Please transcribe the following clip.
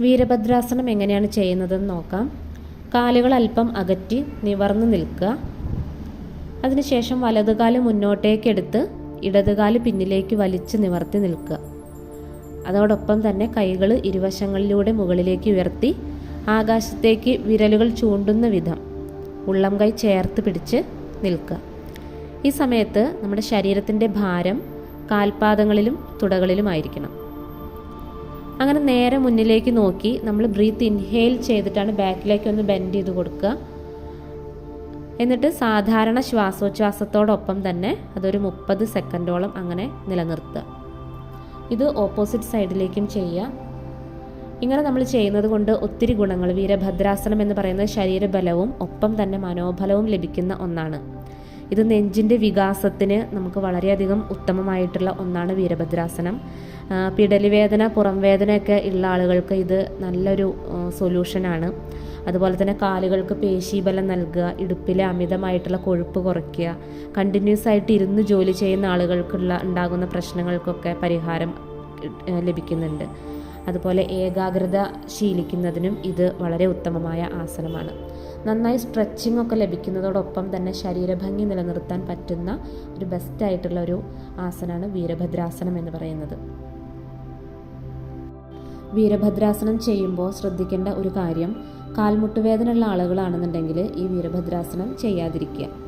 വീരഭദ്രാസനം എങ്ങനെയാണ് ചെയ്യുന്നതെന്ന് നോക്കാം. കാലുകൾ അല്പം അകറ്റി നിവർന്നു നിൽക്കുക. അതിനുശേഷം വലതുകാൽ മുന്നോട്ടേക്കെടുത്ത് ഇടതുകാൽ പിന്നിലേക്ക് വലിച്ചു നിവർത്തി നിൽക്കുക. അതോടൊപ്പം തന്നെ കൈകൾ ഇരുവശങ്ങളിലൂടെ മുകളിലേക്ക് ഉയർത്തി ആകാശത്തേക്ക് വിരലുകൾ ചൂണ്ടുന്ന വിധം ഉള്ളം കൈ ചേർത്ത് പിടിച്ച് നിൽക്കുക. ഈ സമയത്ത് നമ്മുടെ ശരീരത്തിന്റെ ഭാരം കാൽപാദങ്ങളിലും തുടകളിലുമായിരിക്കണം അങ്ങനെ നേരെ മുന്നിലേക്ക് നോക്കി നമ്മൾ ബ്രീത്ത് ഇൻഹെയിൽ ചെയ്തിട്ടാണ് ബാക്കിലേക്ക് ഒന്ന് ബെൻഡ് ചെയ്ത് കൊടുക്കുക. എന്നിട്ട് സാധാരണ ശ്വാസോച്ഛ്വാസത്തോടൊപ്പം തന്നെ അതൊരു മുപ്പത് സെക്കൻഡോളം അങ്ങനെ നിലനിർത്തുക. ഇത് ഓപ്പോസിറ്റ് സൈഡിലേക്കും ചെയ്യുക. ഇങ്ങനെ നമ്മൾ ചെയ്യുന്നത് കൊണ്ട് ഒത്തിരി ഗുണങ്ങൾ വീരഭദ്രാസനം എന്ന് പറയുന്നത് ശരീരബലവും ഒപ്പം തന്നെ മനോബലവും ലഭിക്കുന്ന ഒന്നാണ്. ഇത് നെഞ്ചിന്റെ വികാസത്തിന് നമുക്ക് വളരെയധികം ഉത്തമമായിട്ടുള്ള ഒന്നാണ് വീരഭദ്രാസനം. പിടലിവേദന പുറം വേദനയൊക്കെ ഉള്ള ആളുകൾക്ക് ഇത് നല്ലൊരു സൊല്യൂഷനാണ് അതുപോലെ തന്നെ കാലുകൾക്ക് പേശീബലം നൽകുക ഇടുപ്പിലെ അമിതമായിട്ടുള്ള കൊഴുപ്പ് കുറയ്ക്കുക കണ്ടിന്യൂസ് ആയിട്ട് ഇരുന്ന് ജോലി ചെയ്യുന്ന ആളുകൾക്കുള്ള ഉണ്ടാകുന്ന പ്രശ്നങ്ങൾക്കൊക്കെ പരിഹാരം ലഭിക്കുന്നുണ്ട്. അതുപോലെ ഏകാഗ്രത ശീലിക്കുന്നതിനും ഇത് വളരെ ഉത്തമമായ ആസനമാണ്. നന്നായി സ്ട്രെച്ചിങ് ഒക്കെ ലഭിക്കുന്നതോടൊപ്പം തന്നെ ശരീരഭംഗി നിലനിർത്താൻ പറ്റുന്ന ഒരു ബെസ്റ്റ് ആയിട്ടുള്ള ഒരു ആസനമാണ് വീരഭദ്രാസനം എന്ന് പറയുന്നത്. വീരഭദ്രാസനം ചെയ്യുമ്പോൾ ശ്രദ്ധിക്കേണ്ട ഒരു കാര്യം കാൽമുട്ടുവേദന ഉള്ള ആളുകളാണെന്നുണ്ടെങ്കിൽ ഈ വീരഭദ്രാസനം ചെയ്യാതിരിക്കുക.